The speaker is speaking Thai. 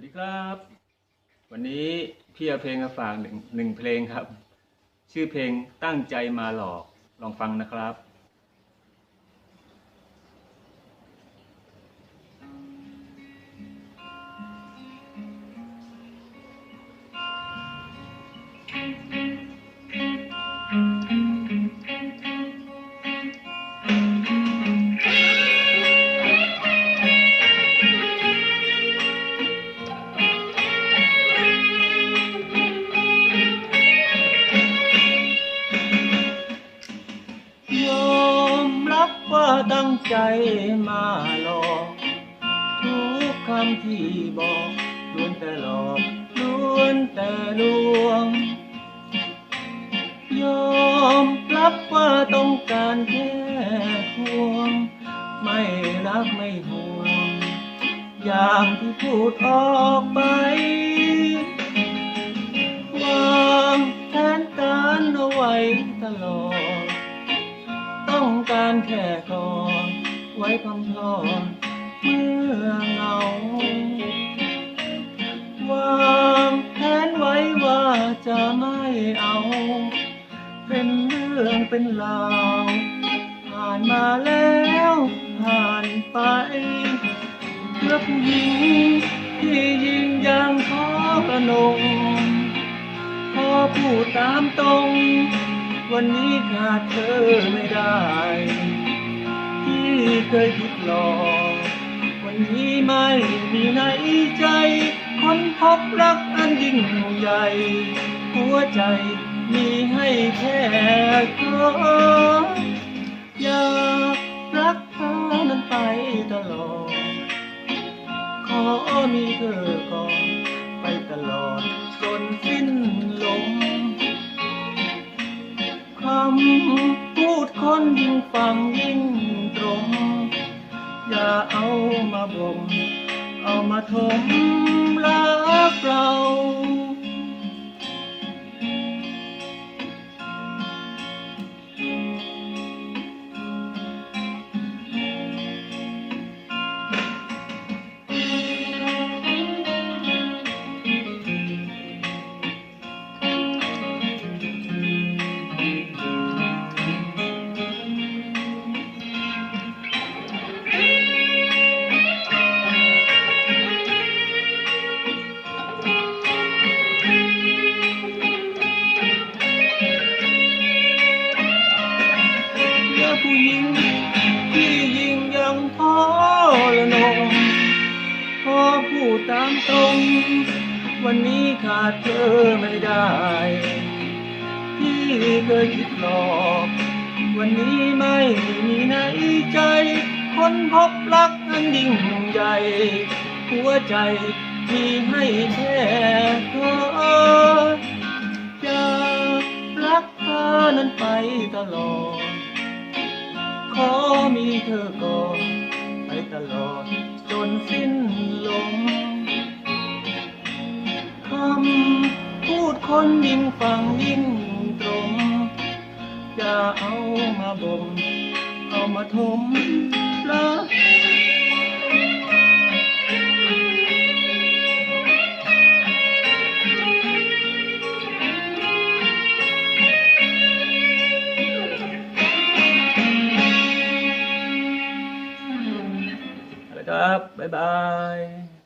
วัสดีครับ วันนี้พี่เอาเพลงมาฝากหนึ่งหนึ่งเพลงครับ ชื่อเพลงตั้งใจมาหลอกลองฟังนะครับ ว่าตั้งใจมาหลอกทุกคำที่บอกล้วนแต่หลอกล้วนแต่ลวง ยอมรับว่าต้องการแค่ห่วง ไม่รักไม่ห่วง อย่างที่พูดออกไปวางแผนการเอาไว้ตลอด การแค่กอดไว้คำพลอเมื่อเหงาวางแผนไว้ว่าจะไม่เอา เป็นเรื่องเป็นราวผ่านมาแล้วผ่านไปเพื่อผู้หญิงที่ยิงยังขอกระนงพอพูดตามตรง วันนี้ขาดเธอไม่ได้ เคยคิดหลอกวันนี้ไม่มีในใจ คนพบรักอันยิ่งใหญ่ หัวใจมีให้แค่เธออยากรักเธอนั้นไปตลอด ขอมีเธอก่อนไปตลอดจนสิ้นลมคำพูดคนยิ่งฟังยิ่ง ม อย่าเอามาบ่มเอามาถม ผู้หญิงที่ยิ่งยังท้อละนงพอพูดตามตรง วันนี้ขาดเธอไม่ได้ ที่เคยคิดหลอก วันนี้ไม่มีในใจ คนพบรักอันยิ่งใหญ่ หัวใจมีให้แค่เธออยากรักเธอนั้นไปตลอด มีเธอก่อนไปตลอดจนสิ้นลมคำพูดคนยิ่งฟังยิ่งตรงอย่าเอามาบ่มเอามาทมแล้ว up bye bye.